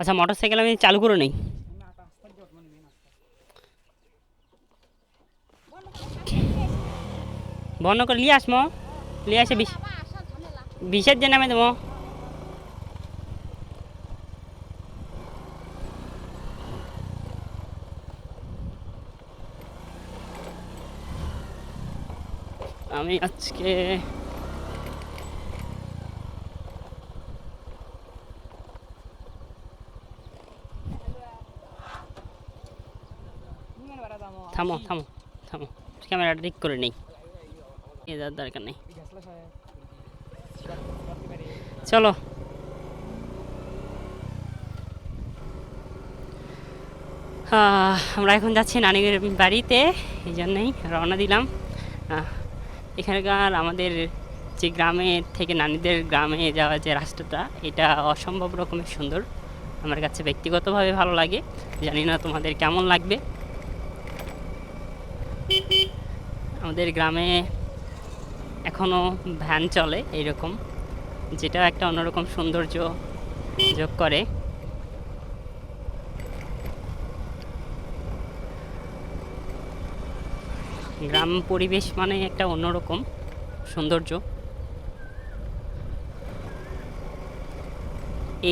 আচ্ছা motor cycle আমি চালু করে নেই। বন্ধ করে নিয়ে আসমো নিয়ে আসে বিশ বিশের জন্য আমি দেবো। আমি আজকে থামো থামো থামো। ক্যামেরাটা ঠিক করে নেই। এ যার দরকার নেই। চলো। আমরা এখন যাচ্ছি নানির বাড়িতে, এই জন্যই রওনা দিলাম। এখানকার আমাদের যে গ্রামে থেকে নানিদের গ্রামে যাওয়া যে রাস্তাটা, এটা অসম্ভব রকমের সুন্দর। আমার কাছে ব্যক্তিগতভাবে ভালো লাগে। জানি না তোমাদের কেমন লাগবে। আমাদের গ্রামে এখনও ভ্যান চলে এইরকম যেটা একটা অন্যরকম সৌন্দর্য যোগ করে। গ্রাম পরিবেশ মানে একটা অন্যরকম সৌন্দর্য।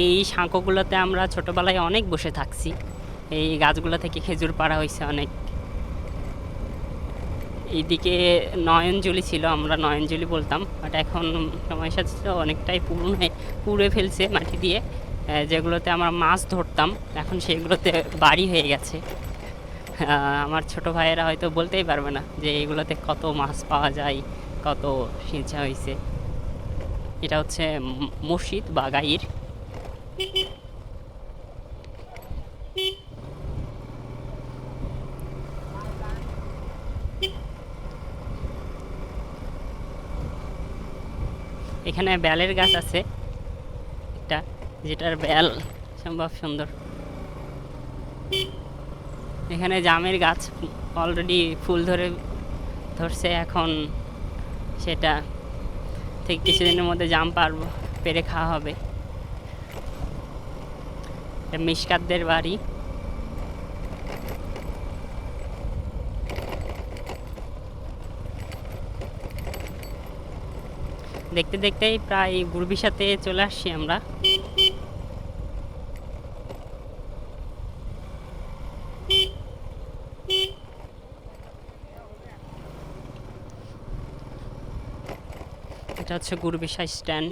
এই সাঁকোগুলোতে আমরা ছোটোবেলায় অনেক বসে থাকছি, এই গাছগুলো থেকে খেজুর পাড়া হয়েছে অনেক। এইদিকে নয়নজলি ছিল, আমরা নয়নজলি বলতাম। বাট এখন সময়ের সাথে অনেকটাই পুরনো পুড়ে ফেলছে মাটি দিয়ে। যেগুলোতে আমরা মাছ ধরতাম, এখন সেগুলোতে বাড়ি হয়ে গেছে। আমার ছোট ভাইয়েরা হয়তো বলতেই পারবে না যে এগুলোতে কত মাছ পাওয়া যায়, কত সিঁচা হয়েছে এটা হচ্ছে মসজিদ বা গাইর। এখানে বেলের গাছ আছে। একটা যেটার বেল সম্ভব সুন্দর। এখানে জামের গাছ অলরেডি ফুল ধরে ধরছে, এখন সেটা ঠিক কিছুদিনের মধ্যে জাম পারব, পেরে খাওয়া হবে। মিসকাতদের বাড়ি। দেখতে দেখতেই প্রায় গুরবিসাতে চলে আসছি আমরা। এটা হচ্ছে গুরবিসা স্ট্যান্ড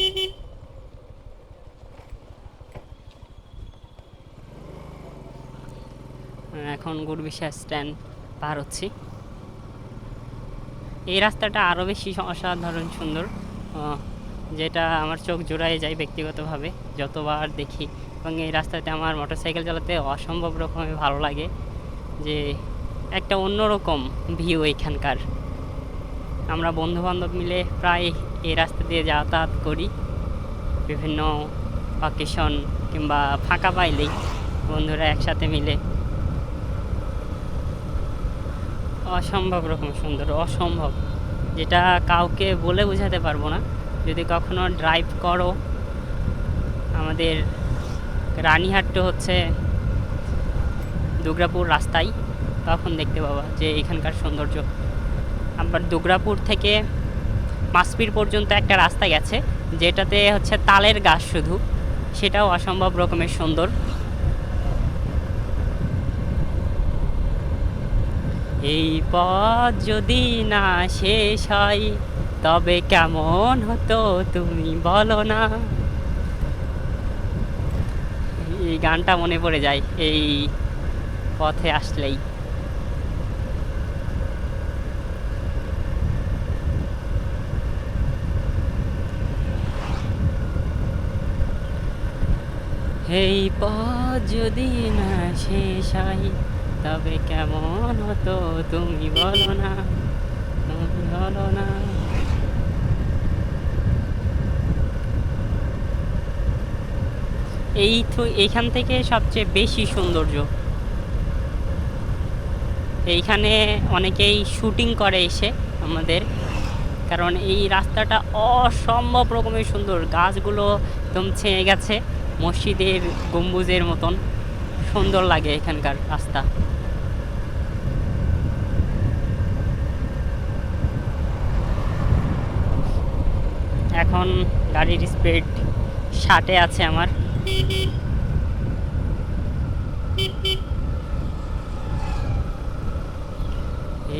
এখন গুরবিসা স্ট্যান্ড পার হচ্ছি। এই রাস্তাটা আরও বেশি অসাধারণ সুন্দর। যেটা আমার চোখ জোড়ায় যায় ব্যক্তিগতভাবে, যতবার দেখি। এবং এই রাস্তাতে আমার মোটরসাইকেল চালাতে অসম্ভব রকমের ভালো লাগে, যে একটা অন্যরকম ভিউ এখানকার। আমরা বন্ধু বান্ধব মিলে প্রায় এই রাস্তা দিয়ে যাতায়াত করি, বিভিন্ন অকেশন কিংবা ফাঁকা পাইলেই বন্ধুরা একসাথে মিলে। অসম্ভব রকম সুন্দর, অসম্ভব। যেটা কাউকে বলে বোঝাতে পারব না। যদি কখনো ড্রাইভ করো, আমাদের রানীহাট হচ্ছে দুর্গাপুর রাস্তায়, তখন দেখতে পাবা যে এখানকার সৌন্দর্য। আবার দুর্গাপুর থেকে মাসপির পর্যন্ত একটা রাস্তা গেছে, যেটাতে হচ্ছে তালের গাছ শুধু। সেটাও অসম্ভব রকমের সুন্দর। এই পথ যদি না শেষ হয়, তবে কেমন হতো তুমি বলো না? এই গানটা মনে পড়ে যায়, এই পথে আসলেই। এই পথ যদি না শেষ হয় তবে কেমন হতো তুমি বলো না, তুমি বলো না। এই তো এইখান থেকে সবচেয়ে বেশি সৌন্দর্য। এইখানে অনেকেই শুটিং করে এসে আমাদের, কারণ এই রাস্তাটা অসম্ভব রকমের সুন্দর। গাছগুলো একদম ছেঁয়ে গেছে, মসজিদের গম্বুজের মতন। সুন্দর লাগে এখানকার রাস্তা। এখন গাড়ির স্পিড ষাটে আছে আমার।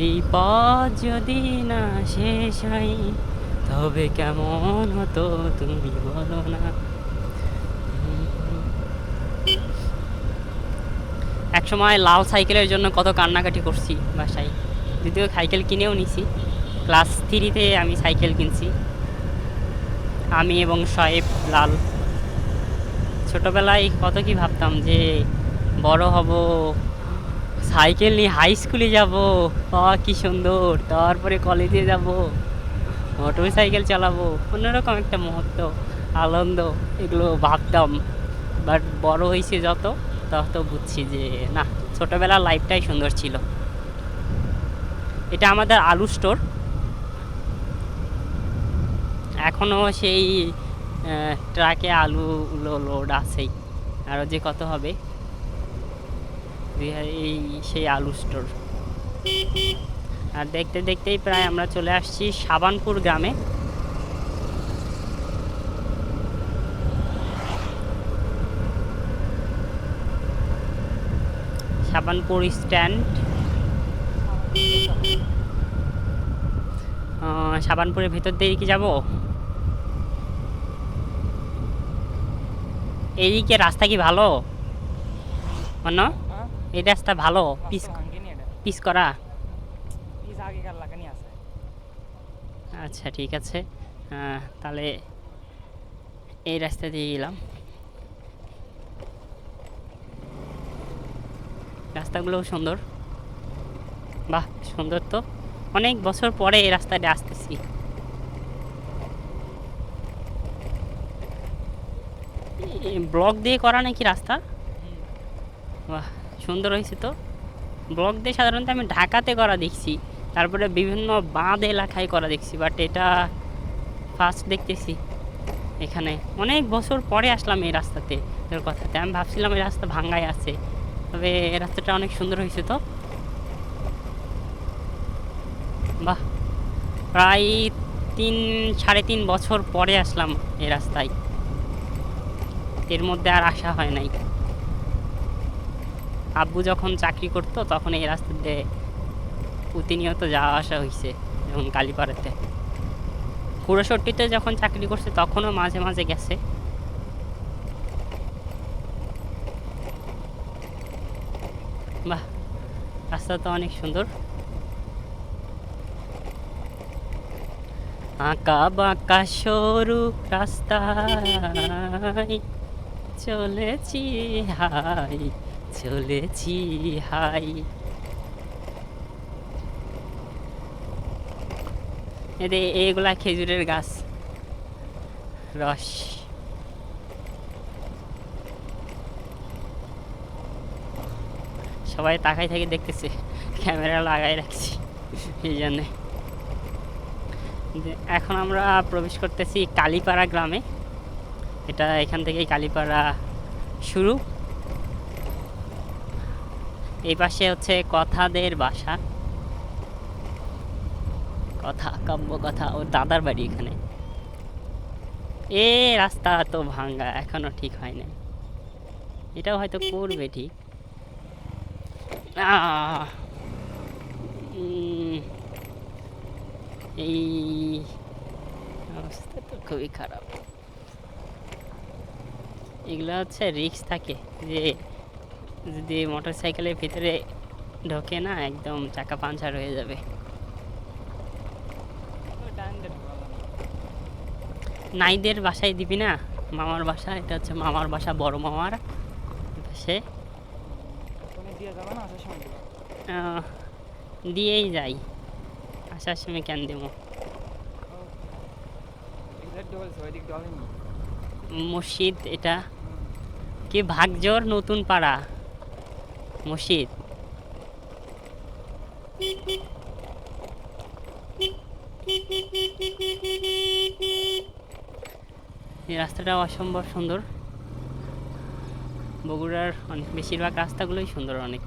এই পথ যদি না শেষ হয়, তবে কেমন হতো তুমি বলো না। একসময় লাল সাইকেলের জন্য কত কান্নাকাটি করছি বাসায়। যদিও সাইকেল কিনেও নিছি। ক্লাস থ্রিতে আমি সাইকেল কিনছি। আমি এবং শয়েব লাল। ছোটোবেলায় কত কি ভাবতাম যে বড় হব, সাইকেল নিয়ে হাই স্কুলে যাব কি সুন্দর, তারপরে কলেজে যাব মোটর সাইকেল চালাবো, অন্যরকম একটা মুহূর্ত, আনন্দ, এগুলো ভাবতাম। বাট বড় হয়েছে যত, তত বুঝছি যে না, ছোটোবেলার লাইফটাই সুন্দর ছিল। এটা আমাদের আলু স্টোর এখনও সেই ট্রাকে আলু লোড আছেই। আরও যে কত হবে? এই সেই আলু স্টোর আর দেখতে দেখতেই প্রায় আমরা চলে আসছি সাবানপুর গ্রামে। সাবানপুর স্ট্যান্ড সাবানপুরের ভেতর দিয়ে কি যাব? এইদিকে রাস্তা কি ভালো? অন্য? হ্যাঁ? এই রাস্তা ভালো? পিস পিস করা। আচ্ছা ঠিক আছে। তাহলে এই রাস্তা দিয়ে গেলাম। রাস্তাগুলোও সুন্দর। বাহ সুন্দর তো। অনেক বছর পরে এই রাস্তাটা আসতেছি। ব্লক দিয়ে করা নাকি রাস্তা? বাহ, সুন্দর হয়েছে তো। ব্লক দিয়ে সাধারণত আমি ঢাকাতে করা দেখছি, তারপরে বিভিন্ন বাঁধ এলাকায় করা দেখছি বাট এটা ফার্স্ট দেখতেছি এখানে। অনেক বছর পরে আসলাম এই রাস্তাতে, তোর কথাতে। আমি ভাবছিলাম এই রাস্তা ভাঙ্গাই আছে, তবে এই রাস্তাটা অনেক সুন্দর হয়েছে তো। বাহ, প্রায় তিন, সাড়ে তিন বছর পরে আসলাম এই রাস্তায়। এর মধ্যে আর আসা হয় নাই। আব্বু যখন চাকরি করতো, তখন এই রাস্তা দিয়ে প্রতিনিয়ত যাওয়া আসা হয়েছে যেমন কালীপাড়াতে। কুড়োষট্টিতে যখন চাকরি করছে, তখনও মাঝে মাঝে গেছে। বাহ, রাস্তা তো অনেক সুন্দর। আঁকা বাঁকা সরু রাস্তায় চলেছি হাই চলেছি হাই। এতে এগুলা খেজুরের গাছ। রস। সবাই তাকাই থেকে দেখতেছে, ক্যামেরা লাগাই রাখছি এই জন্যে। এখন আমরা প্রবেশ করতেছি কালীপাড়া গ্রামে। এটা এখান থেকেই কালীপাড়া শুরু। এই পাশে হচ্ছে কথাদের বাসা। কথা, কাব্য, কথা, ওর দাদার বাড়ি এখানে। এ, রাস্তা তো ভাঙ্গা, এখনও ঠিক হয় নাই। এটাও হয়তো করবে ঠিক। এই অবস্থা তো খুবই খারাপ। এগুলো হচ্ছে রিক্স থাকে যে যদি মোটর সাইকেলের ভিতরে ঢোকে না একদম চাকা পাঞ্চার হয়ে যাবে। নাইদের বাসায় দিবি না মামার বাসা এটা হচ্ছে মামার বাসা বড় মামার সে দিয়েই যাই আসার সময় কেন দেবো। মসজিদ এটা। কি ভাগজোর নতুন পাড়া? মসজিদ। এই রাস্তাটা অসম্ভব সুন্দর। বগুড়ার অনেক, বেশিরভাগ রাস্তাগুলোই সুন্দর অনেক।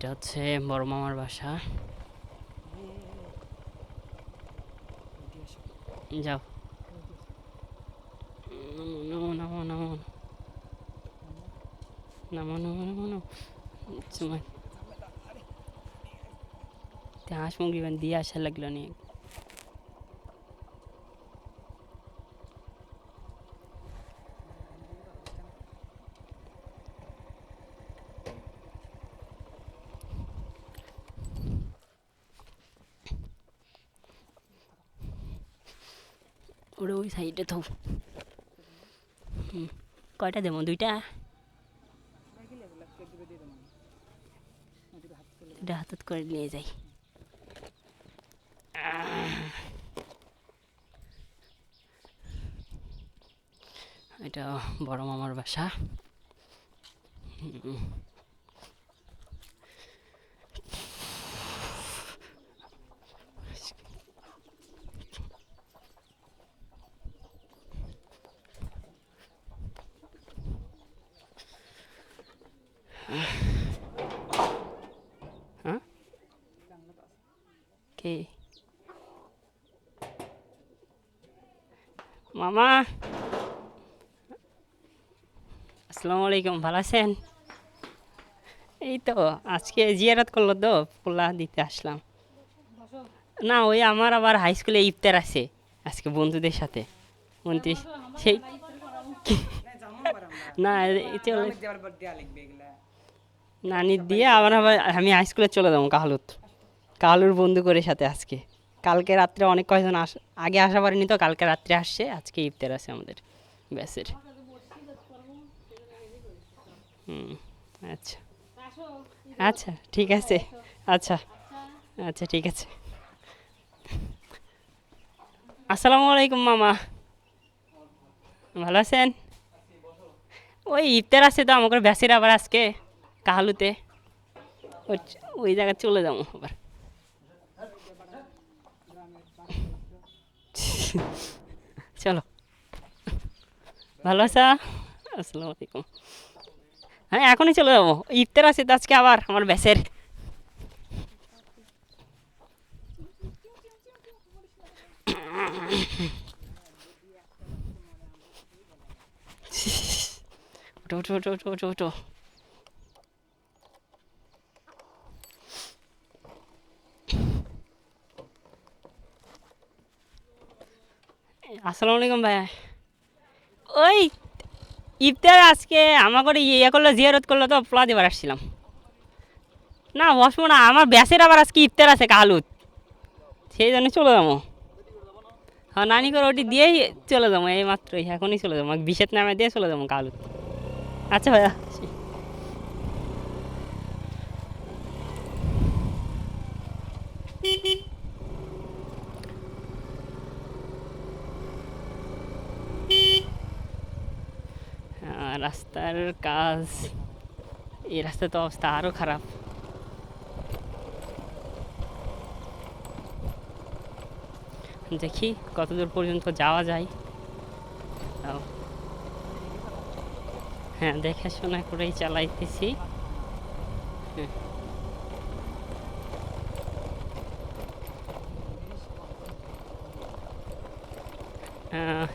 এটা হচ্ছে বড় মামার বাসা। যাও। নমো, নামো নামো হাঁস মুরগি দিয়ে আসা লাগল নি ওই হুম কয়টা দেবো? দুইটা? এটা হাতত করে নিয়ে যাই। এটা বড় মামার বাসা হুম। হ্যাঁ কে মামা আসসালামু আলাইকুম ভালো আছেন? এই তো আজকে জিয়ারত করল তো পোলা দিতে আসলাম। না ওই আমার আবার হাই স্কুলে ইফতার আছে আজকে বন্ধুদের সাথে। উনত্রিশ সেই না নানি দিয়ে আবার আবার আমি হাই স্কুলে চলে যাব কাহলুত কাহলুর বন্ধু করে সাথে আজকে। কালকে রাত্রে অনেক কয়জন আস আগে আসা পারেনি তো কালকে রাত্রে আসছে আজকে ইফতার আছে আমাদের ব্যাসের। হুম আচ্ছা। আচ্ছা ঠিক আছে। আচ্ছা আচ্ছা ঠিক আছে। আসসালামু আলাইকুম, মামা। ভালো আছেন? ওই ইফতার আছে তো, আমাকে ব্যাসের আবার আজকে কাহালুতে ওই- জায়গায় চলে যাব আবার। চলো। ভালো আছা? আসসালামু আলাইকুম। হ্যাঁ এখনই চলে যাব। ইফতার আছে, তো আজকে আবার আমার ব্যাসের। ওঠো আসসালামু আলাইকুম ভাই। ওই! ইফতার আজকে আমার করে ইয়ে করল, জিয়ারত করল তো পোলা দেবার আসছিলাম। না, বসবো না, আমার ব্যাসের আবার আজকে ইফতার আছে কালুত। সেই জন্য চলে যাব। হ্যাঁ নানি করে ওটি দিয়েই চলে যাব এই মাত্রই এখনই চলে যাব বিশেষ নামে দিয়ে চলে যাব কালুত। আচ্ছা ভাইয়া রাস্তার কাজ এই রাস্তার তো অবস্থা আরও খারাপ দেখি কতদূর পর্যন্ত যাওয়া যায়। হ্যাঁ দেখাশোনা করেই চালাইতেছি হ্যাঁ।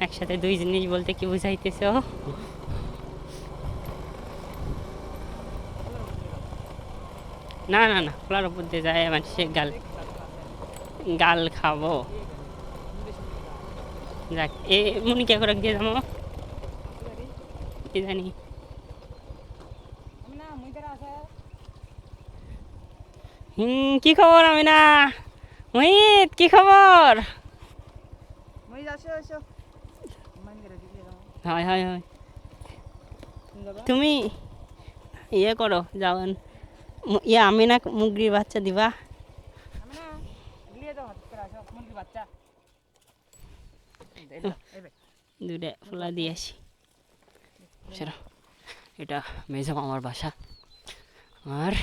একসাথে দুই জিনিস বলতে কি বুঝাইতেছ না না না খোলার উপর দিয়ে যায় মানুষে গাল গাল খাব। যাক এ মুনি কে করে দিয়ে যাব কি জানি। হুম কি খবর আমি না মোহিত কি খবর? মান হয় হয় হয়। তুমি তুমি ইয়ে করো যাওয়ান। ইয়ে আমি না মুগরির বাচ্চা দিবা। এই দূরে ফুলা দিয়ে আসি। চলো, এটা মেজো আমার বাসা। আর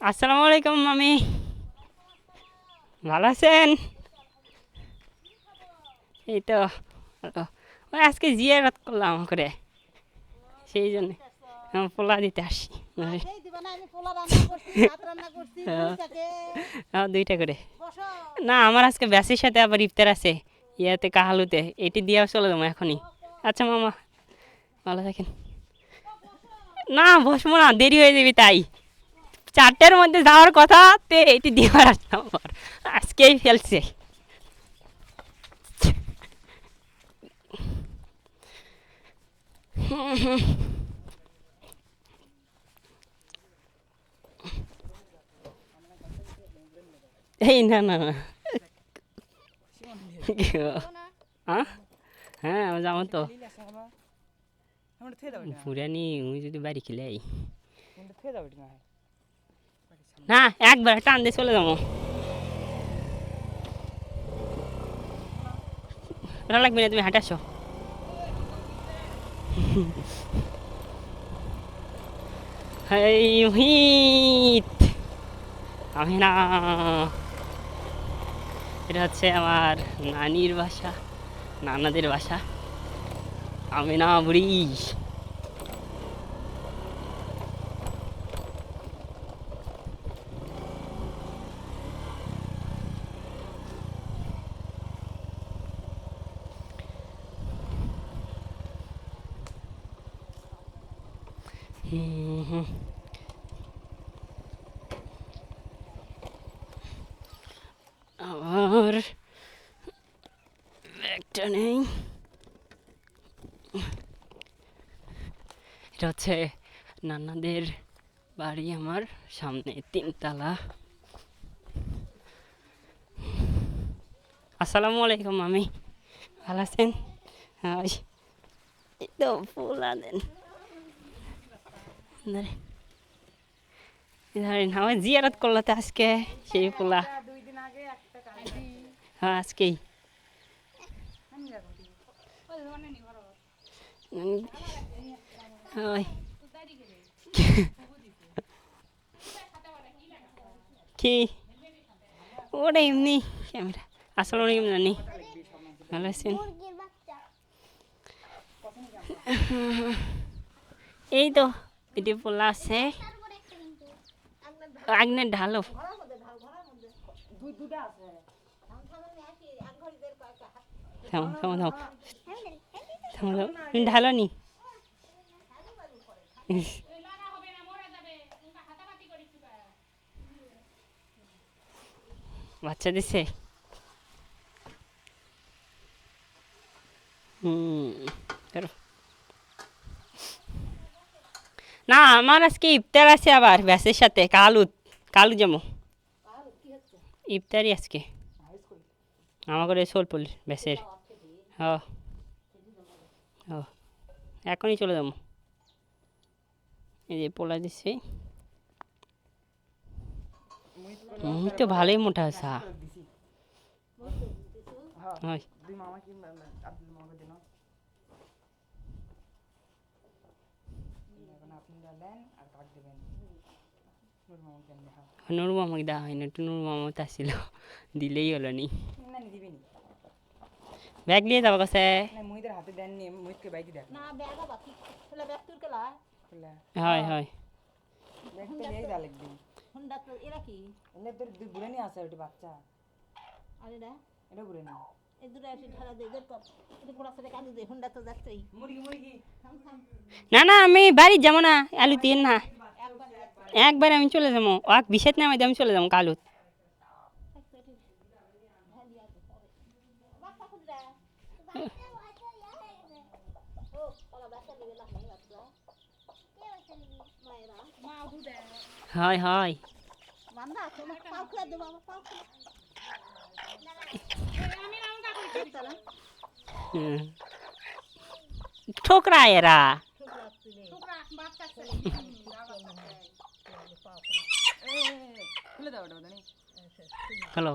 আসসালামু আলাইকুম, মামি। ভালো আছেন? এই তো। ওই আজকে জিয়ারত করলাম করে সেই জন্য পোলা দিতে আসি। দিবা করছি হ্যাঁ। দুইটা করে। না আমার আজকে ব্যাসের সাথে আবার ইফতার আছে ইয়াতে কাহালুতে এটি দিয়ে চলে যাব এখনই। আচ্ছা মামা ভালো থাকেন। না বসবো না দেরি হয়ে যাবি তাই। চারটের মধ্যে যাওয়ার কথা তে এটি আসলাম আবার। আজকেই ফেলছে। এই, না না না। হ্যাঁ? হ্যাঁ আমি যাব তো। পুরানি, উনি যদি বাড়ি খেলে না, একবার টান দিয়ে চলে যাব। ওটা লাগবে না, তুমি হাঁটে হিত আমি না এটা হচ্ছে আমার নানির বাসা নানাদের বাসা। আমি না বুড়ি। আবার ব্যাগটা নেই এটা হচ্ছে নানাদের বাড়ি আমার সামনে, তিনতলা। আসসালামু আলাইকুম আমি ভালো আছেন? তো ফুল দেন ধরে ধরেন আমার জিয়ারত করল তো আজকে সেই পোলা হ্যাঁ আজকেই কি ওটা এমনি ক্যামেরা আসলে অনেক জানি ভালো আছেন এই তো এটি পোলা আছে আগ্নের ঢালো। থামো ঢালো নি বাচ্চা দিছে? হুম করো। না আমার আজকে ইফতার আছে আবার ব্যাসের সাথে কালু কালু যাব ইফতারই আজকে। আমার করে সোলপুল ব্যাসের। হ। এখনই চলে যাব। এই যে পোলা দিচ্ছে তো ভালোই মোটা আছে হয় দুই মামা কি আব্দুল মামাকে দিন এখন আপনারা দেন আর কাট দেবেন নূর মামাকে দেন হ্যাঁ দেওয়া হয় না একটু নুর মামা তো আসছিল দিলেই হলো নি না নি ব্যাগ নিয়ে যাব কাছে না মুইদের হাতে দেননি মুইদকে বাইকে দেন না ব্যাগ বাকি ফেলে ব্যাগ তুই কেলা হয় হয় ব্যাগ তো নিয়ে যা লাগবে হুন্ডা তো এরা কি এনে তোর দুই বুড়ে নিয়ে আসে ওটি বাচ্চা আর এরা এটা বুড়ে না না আমি বাড়ি যাব না আলু দিয়ে না। একবার আমি চলে যাব। ওয়াক বিশেষ না আমি চলে যাব কালুত। হয় হয় বান্দা তোমার পাও খুলে দেবো আমার পাও খুলে হুম। ঠোকরা এরা হ্যালো।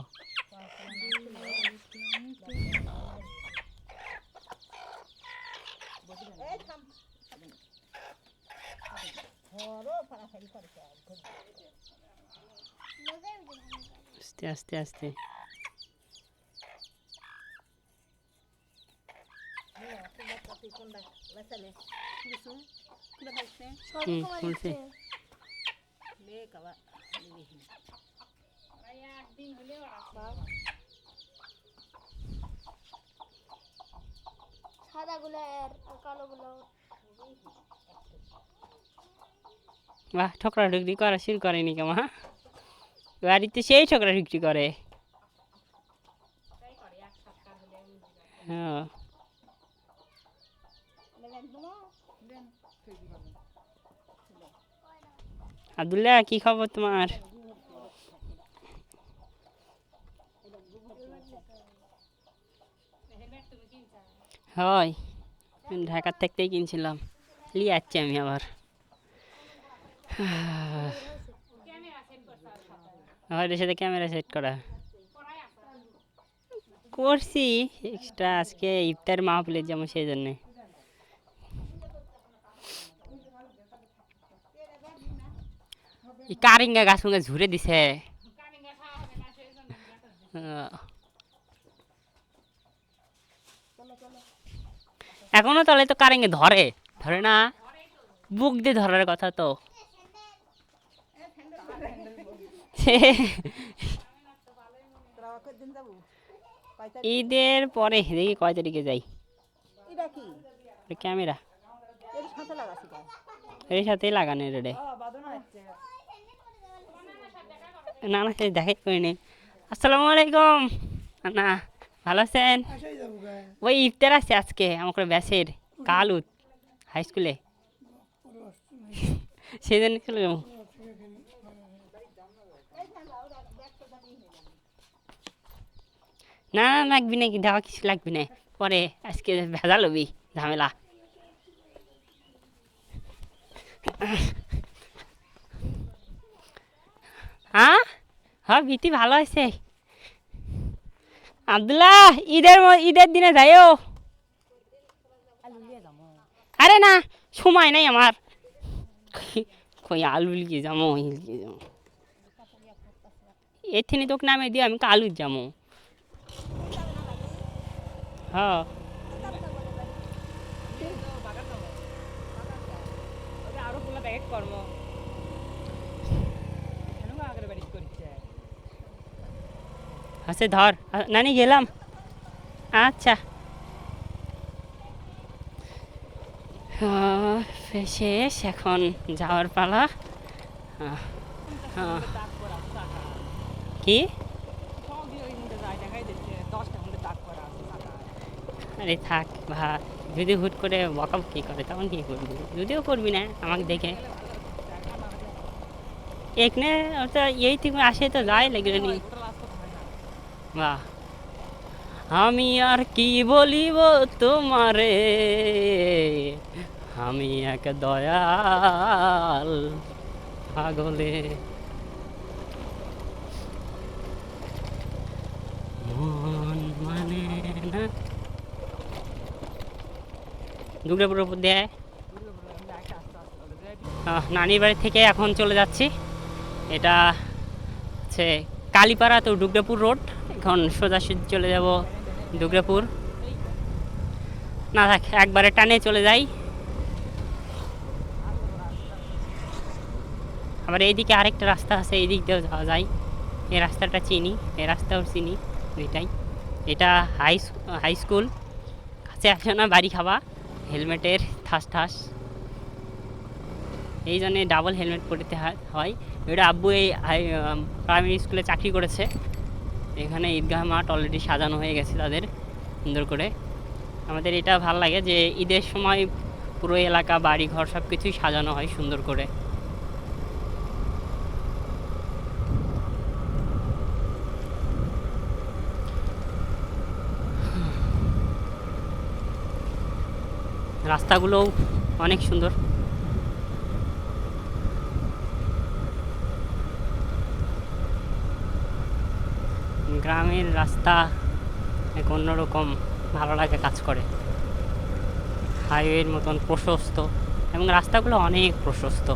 আস্তে আস্তে আস্তে হ্যাঁ, খুলে কপি কোনটা লেসালে খুলেছো খুলে খাইছে হুম খুলছে বাহ ঠকরা ঢুকরি করা শুরু করেনি কেমন হ্যাঁ? বাড়িতে সেই ঠকরা ঢুকরি করে। হ্যাঁ। আবদুল্লাহ, কি খবর তোমার? হয় ঢাকার থাকতেই কিনছিলাম। নিয়ে যাচ্ছি আমি আবার। আমার সাথে ক্যামেরা সেট করা। করছি এক্সট্রা আজকে ইফতার মাহফিলের যেমন সেই জন্যে। কারিঙ্গা গাছ মুখে ঝুরে দিছে। এখনও তাহলে তো কারেঙ্গে ধরে ধরে না? বুক দিয়ে ধরার কথা তো? ঈদের পরে দেখি কয় তারিখে যাই। ক্যামেরা। এর সাথে লাগানো হচ্ছে। না না সে দেখাই করিনি। আসসালামু আলাইকুম। না ভালো আছেন? ওই ইফতার আছে আজকে, আমার ব্যাসের কালুত হাই স্কুলে চলে না না, লাগবি নাকি, দেওয়া কিছু লাগবি না। পরে আজকে ভেজাল হবি, ঝামেলা। হ্যাঁ? হ্যাঁ ভীতি ভালো আছে। আবদুল্লাহ, ঈদের ঈদের দিনে যাইও। আরে না, সময় নাই আমার। কই আলু লিখে যাব লিখে যাব। এর থেকে তোকে নামে দিয়ে আমি কালু যাব। হ্যাঁ আরও কর্ম কেন আগে বাড়ি করছে আচ্ছা ধর। নানি, গেলাম। আচ্ছা। শেষ, এখন যাওয়ার পালা। কি? আরে থাক ভা যদি হুট করে বকাবকি করে, তখন কি করবি? যদিও করবি না, আমাকে দেখে। এখানে ওটা এই থেকে আসে তো যায় লেগে নি আমি আর কি বলিব তোমারে? আমি এক দয়াল পাগলে। মন মানে না। দুর্গাপুর উপর দেয় নানির বাড়ি থেকে এখন চলে যাচ্ছি। এটা হচ্ছে কালীপাড়া তো দুর্গাপুর রোড। এখন সোজাসুজি চলে যাব দুর্গাপুর। না থাক, একবারে টানে চলে যাই। আবার এইদিকে আরেকটা রাস্তা আছে, এই দিক দিয়েও যাওয়া যায়। এই রাস্তাটা চিনি, এই রাস্তাও চিনি, দুইটাই। এটা হাই হাই স্কুল। কাছে আসে না বাড়ি খাওয়া হেলমেটের ঠাস ঠাস। এই জন্যে ডাবল হেলমেট পরতে হয়- এটা আব্বু এই প্রাইমারি স্কুলে চাকরি করেছে। এখানে ঈদগাহ মাঠ অলরেডি সাজানো হয়ে গেছে তাদের, সুন্দর করে। আমাদের এটা ভালো লাগে যে ঈদের সময় পুরো এলাকা বাড়ি ঘর সব কিছুই সাজানো হয় সুন্দর করে। রাস্তাগুলোও অনেক সুন্দর। গ্রামের রাস্তা এক অন্যরকম ভালো লাগে কাজ করে। হাইওয়ের মতন প্রশস্ত এবং রাস্তাগুলো অনেক প্রশস্ত।